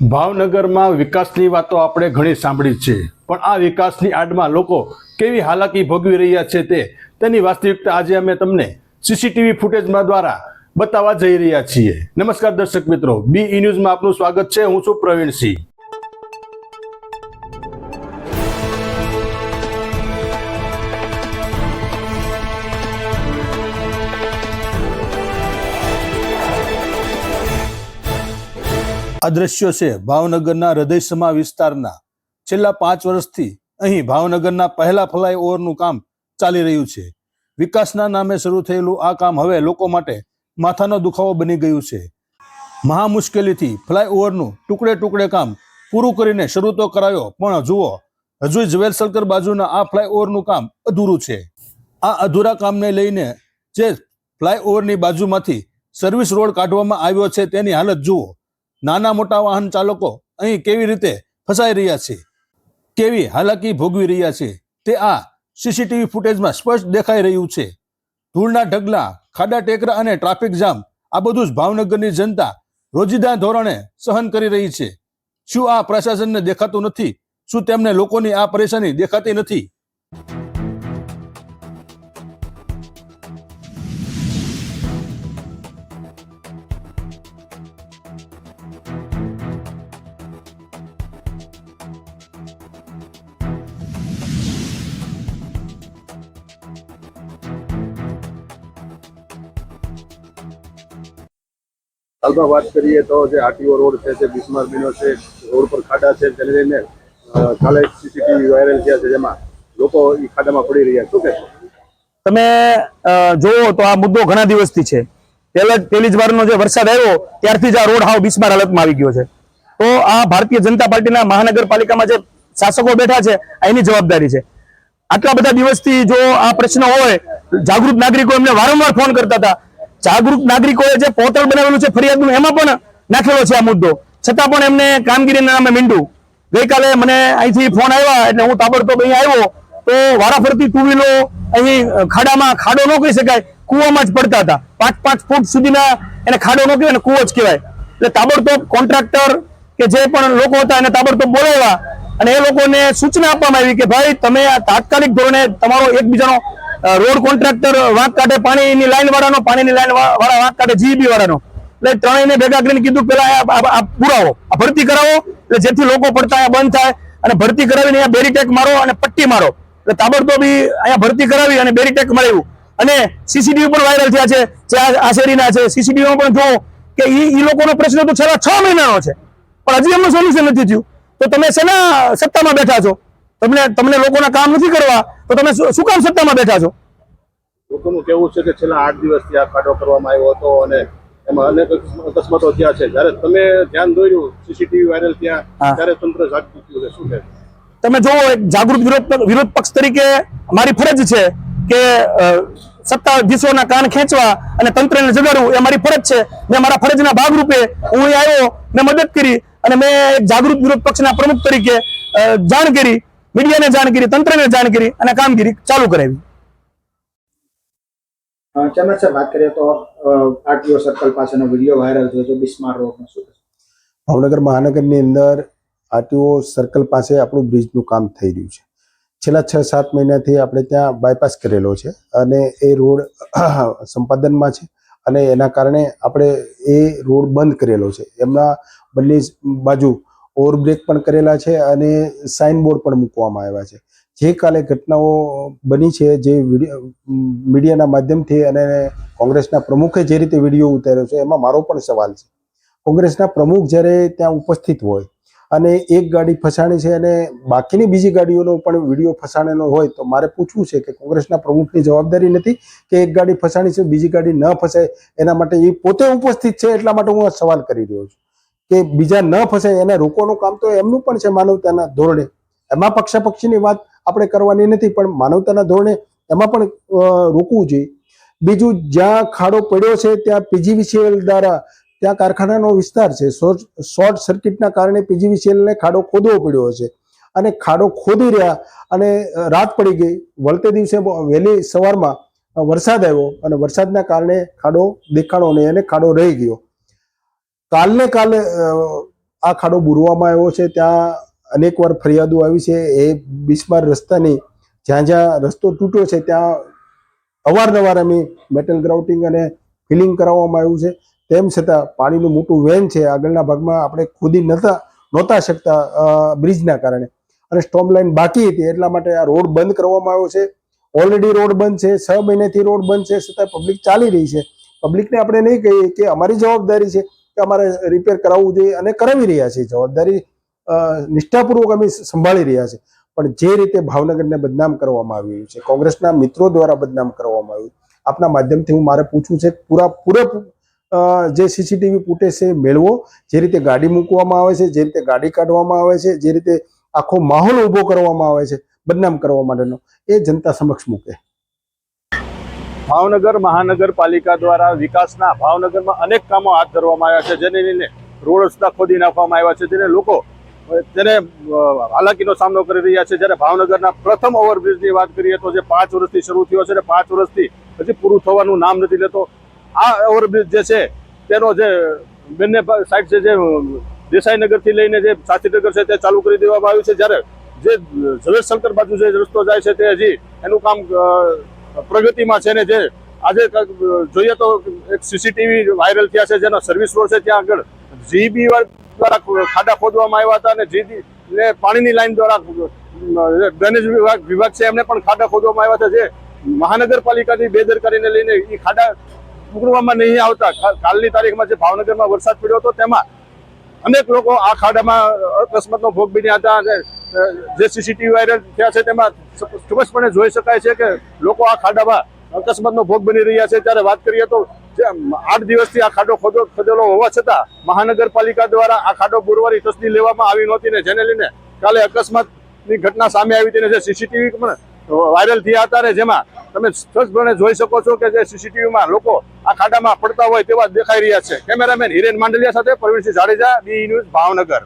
ભાવનગરમાં વિકાસની વાતો આપણે ઘણી સાંભળી છે. પણ આ વિકાસની આડમાં લોકો કેવી હાલાકી ભોગવી રહ્યા છે તે તેની વાસ્તવિકતા આજે અમે તમને સીસીટીવી ફૂટેજમાં દ્વારા બતાવવા જઈ રહ્યા છીએ. નમસ્કાર દર્શક મિત્રો બી ન્યૂઝમાં આપનું સ્વાગત છે. હું છું પ્રવીણસિંહ. આ છે ભાવનગરના હૃદયસમા વિસ્તારના. છેલ્લા પાંચ વર્ષથી અહીં ભાવનગરના પહેલા ફ્લાય ઓવરનું કામ ચાલી રહ્યું છે. વિકાસના નામે શરૂ થયેલું આ કામ હવે લોકો માટે માથાનો દુખાવો બની ગયું છે. મહા મુશ્કેલીથી ફ્લાય ઓવરનું ટુકડે ટુકડે કામ પૂરું કરીને શરૂ તો કરાયો, પણ જુઓ, હજુ જવેલ સલકર બાજુના આ ફ્લાય ઓવરનું કામ અધૂરું છે. આ અધૂરા કામને લઈને જે ફ્લાય ઓવરની બાજુમાંથી સર્વિસ રોડ કાઢવામાં આવ્યો છે તેની હાલત જુઓ. નાના મોટા વાહન ચાલકો અહીં કેવી રીતે ફસાઈ રહ્યા છે? કેવી હાલાકી ભોગવી રહ્યા છે? તે આ સીસીટીવી ફૂટેજમાં સ્પષ્ટ દેખાઈ રહ્યું છે. ધૂળના ઢગલા, ખાડા ટેકરા અને ટ્રાફિક જામ, આ બધું જ ભાવનગરની જનતા રોજિંદા ધોરણે સહન કરી રહી છે. શું આ પ્રશાસનને દેખાતું નથી? શું તેમને લોકોની આ પરેશાની દેખાતી નથી? હાલમાં વાત કરીએ તો જે આરટીઓ રોડ છે, જે બિસ્માર બીનો છે, રોડ પર ખાડા છે તેને લઈને કાલે સીસીટીવી વાયરલ થયા છે, જેમાં લોકો એ ખાડામાં પડી રહ્યા શું કે તમે જોવો તો આ મુદ્દો ઘણા દિવસથી છે. પહેલા પહેલી જ વારનો જે વરસાદ આવ્યો, ત્યારથી જ આ રોડ હાવ બિસ્માર હાલતમાં આવી ગયો છે. તો આ ભારતીય જનતા પાર્ટીના મહાનગરપાલિકામાં જે શાસકો બેઠા છે એની જવાબદારી છે. આટલા બધા દિવસથી જો આ પ્રશ્ન હોય, જાગૃત નાગરિકો એમને વારંવાર ફોન કરતા હતા. જાગૃત નાગરિકોએ જે પોર્ટલ બનાવેલું છે, ફરિયાદનું એમાં પણ નાખેલો છે આ મુદ્દો. છતાં પણ એમને કામગીરીના નામે મીંડું. ગઈકાલે મને અહીંથી ફોન આવ્યા, એટલે હું તાબડતોબ અહીં આવ્યો. તો વારાફરતી ટુ વ્હીલો અહીં ખાડામાં ખાડો ન કહી શકાય, કૂવામાં જ પડતા હતા. પાંચ પાંચ ફૂટ સુધીના એને ખાડો ન કહેવાય અને કૂવો જ કહેવાય. એટલે તાબડતોબ કોન્ટ્રાક્ટર કે જે પણ લોકો હતા એને તાબડતોબ બોલાવ્યા. અને એ લોકોને સૂચના આપવામાં આવી કે ભાઈ, તમે તાત્કાલિક ધોરણે તમારો એકબીજાનો રોડ કોન્ટ્રાક્ટર વાંક કાઢે પાણીની લાઈન વાળાનો, પાણીની લાઈન વાળા વાંક કાઢે જીબી વાળાનો. એટલે ત્રણેયને ભેગા કરીને કીધું પેલા આ- પુરાવો, આ ભરતી કરાવો. એટલે જેથી લોકો પડતા બંધ થાય અને ભરતી કરાવીને અહીંયા બેરીટેક મારો અને પટ્ટી મારો. એટલે તાબડતોબી અહીંયા ભરતી કરાવી અને બેરીટેક મળ્યું અને સીસીટીવી પણ વાયરલ થયા છે, જે આ શેરીના છે. સીસીટીવીમાં પણ જોવો કે એ લોકોનો પ્રશ્ન તો છેલ્લા છ મહિનાનો છે. પણ હજી એમનું સોલ્યુશન નથી થયું. તો તમે શેના સત્તામાં બેઠા છો? તમને તમને લોકોના કામ નથી કરવા તો તમે શું કામ સત્તામાં બેઠા છો? લોકોનું કેવું છે કે છેલ્લા આઠ દિવસથી આ કાઢો કરવામાં આવ્યો હતો અને એમાં અનેક અકસ્માતો થયા છે. જ્યારે તમે ધ્યાન દોર્યું સીસીટીવી વાયરલ થયા હા. ત્યારે તંત્ર જાગૃત થયું છે. શું છે? તમે જોવો એક જાગૃત વિરોધ વિરોધ પક્ષ તરીકે મારી ફરજ છે કે સત્તાધીશોના કાન ખેંચવા અને તંત્રને જગાડવું એ મારી ફરજ છે. મેં મારા ફરજના ભાગરૂપે હું અહીં આવ્યો મેં મદદ કરી અને મેં એક જાગૃત વિરોધ પક્ષના પ્રમુખ તરીકે જાણ કરી મીડિયાને જાણ કરી તંત્રને જાણ કરી અને કામગીરી ચાલુ કરાવી. ચમન સર વાત કરીએ તો આરટીઓ સર્કલ પાસેનો વીડિયો વાયરલ થયો છે બિસ્માર રોડનો શું ભાવનગર મહાનગરની અંદર આરટીઓ સર્કલ પાસે આપણું બ્રિજનું કામ થઈ રહ્યું છે. છેલ્લા છ સાત મહિનાથી આપણે ત્યાં બાયપાસ કરેલો છે અને એ રોડ સંપાદનમાં છે અને એના કારણે આપણે એ રોડ બંધ કરેલો છે. એમના બંને બાજુ ઓવરબ્રેક પણ કરેલા છે અને સાઇનબોર્ડ પણ મૂકવામાં આવ્યા છે. જે કાલે ઘટનાઓ બની છે, જે મીડિયાના માધ્યમથી અને કોંગ્રેસના પ્રમુખે જે રીતે વીડિયો ઉતાર્યો છે, એમાં મારો પણ સવાલ છે. કોંગ્રેસના પ્રમુખ જ્યારે ત્યાં ઉપસ્થિત હોય અને એક ગાડી ફસાણી છે અને બાકીની બીજી ગાડીઓનો પણ વીડિયો ફસાણેલો હોય, તો મારે પૂછવું છે કે કોંગ્રેસના પ્રમુખની જવાબદારી નથી કે એક ગાડી ફસાણી છે, બીજી ગાડી ન ફસાય? એના માટે એ પોતે ઉપસ્થિત છે, એટલા માટે હું આ સવાલ કરી રહ્યો છું. કે બીજા ન ફસાય એને રોકવાનું કામ તો એમનું પણ છે માનવતાના ધોરણે. એમાં પક્ષાપક્ષીની વાત આપણે કરવાની નથી, પણ માનવતાના ધોરણે એમાં પણ રોકવું જોઈએ. બીજું, જ્યાં ખાડો પડ્યો છે, ત્યાં પીજીવીસીએલ દ્વારા, ત્યાં કારખાનાનો વિસ્તાર છે. શોર્ટ સર્કિટના કારણે પીજીવીસીએલને ખાડો ખોદવો પડ્યો હશે. અને ખાડો ખોદી રહ્યા અને રાત પડી ગઈ. વળતે દિવસે વહેલી સવારમાં વરસાદ આવ્યો અને વરસાદના કારણે ખાડો દેખાણો નહીં અને ખાડો રહી ગયો. કાલને કાલે આ ખાડો બુરવામાં આવ્યો છે, ત્યાં અનેકવાર ફરિયાદો આવી છે, એ બિસ્માર રસ્તાની જ્યાં જ્યાં રસ્તો તૂટ્યો છે, ત્યાં અવારનવાર અમે મેટલ ગ્રાઉટિંગ અને ફિલિંગ કરાવવામાં આવ્યું છે. તેમ છતાં પાણીનું મોટું વેન છે, આગળના ભાગમાં આપણે ખોદી નતા, નહોતા શકતા બ્રિજના કારણે. અને સ્ટોમ લાઇન બાકી હતી, એટલા માટે આ રોડ બંધ કરવામાં આવ્યો છે. ઓલરેડી રોડ બંધ છે, છ મહિનેથી રોડ બંધ છે, છતાં પબ્લિક ચાલી રહી છે. પબ્લિકને આપણે નહીં કહીએ કે અમારી જવાબદારી છે કે અમારે રિપેર કરાવવું જોઈએ અને કરાવી રહ્યા છીએ. જવાબદારી નિષ્ઠાપૂર્વક અમે સંભાળી રહ્યા છીએ. પણ જે રીતે ભાવનગરને બદનામ કરવામાં આવ્યું છે, કોંગ્રેસના મિત્રો દ્વારા બદનામ કરવામાં આવ્યું, આપના માધ્યમથી હું મારે પૂછવું છે, પૂરા, પૂરે જે સીસીટીવી ફૂટેજ છે મેળવો, જે રીતે ગાડી મૂકવામાં આવે છે, જે રીતે ગાડી કાઢવામાં આવે છે, જે રીતે આખો માહોલ ઊભો કરવામાં આવે છે, બદનામ કરવા માટેનો, એ જનતા સમક્ષ મૂકે. ભાવનગર મહાનગરપાલિકા દ્વારા વિકાસના ભાવનગરમાં અનેક કામો હાથ ધરવામાં આવ્યા છે. જેને લઈને રોડ રસ્તા ખોદી નાખવામાં આવ્યા છે. જેને લોકો તેને હાલાકીનો સામનો કરી રહ્યા છે. જ્યારે ભાવનગરના પ્રથમ ઓવરબ્રિજની વાત કરીએ તો જે પાંચ વર્ષથી શરૂ થયો છે અને પાંચ વર્ષથી હજી પૂરું થવાનું નામ નથી લેતો. આ ઓવરબ્રિજ જે છે, તેનો જે બંને સાઈડ છે જે દેસાઈનગરથી લઈને જે સાથીનગર છે તે ચાલુ કરી દેવામાં આવ્યું છે. જ્યારે જે ઝવેર શંકર બાજુ જે રસ્તો જાય છે તે હજી એનું કામ પ્રગતિમાં છે ને જે આજે જોઈએ તો એક સીસીટીવી વાયરલ થયા છે, જેનો સર્વિસ રોડ છે ત્યાં આગળ જીબી દ્વારા ખાડા ખોદવામાં આવ્યા હતા અને જીબી ને પાણીની લાઈન દ્વારા ડ્રેનેજ વિભાગ વિભાગ છે, એમને પણ ખાડા ખોદવામાં આવ્યા હતા, જે મહાનગરપાલિકાની બેદરકારીને લઈને એ ખાડા પૂરવામાં નહીં આવતા. કાલની તારીખમાં જે ભાવનગરમાં વરસાદ પડ્યો હતો, તેમાં અનેક લોકો આ ખાડામાં અકસ્માતનો ભોગ બન્યા હતા અને જે સીસીટીવી વાયરલ થયા છે તેમાં ચોક્કસપણે જોઈ શકાય છે કે લોકો આ ખાડામાં અકસ્માતનો ભોગ બની રહ્યા છે. ત્યારે વાત કરીએ તો આઠ દિવસથી આ ખાડો ખોદો ખોદેલો હોવા છતાં મહાનગરપાલિકા દ્વારા આ ખાડો બુરવાની તસ્દી લેવામાં આવી નહોતી ને જેને લઈને કાલે અકસ્માતની ઘટના સામે આવી હતી જે સીસીટીવી પણ વાયરલ થયા હતા ને જેમાં તમે સ્પષ્ટપણે જોઈ શકો છો કે જે સીસીટીવીમાં લોકો આ ખાડામાં પડતા હોય તેવા દેખાઈ રહ્યા છે. કેમેરામેન હિરેન માંડલિયા સાથે પ્રવીણસિંહ જાડેજા, બી ન્યૂઝ ભાવનગર.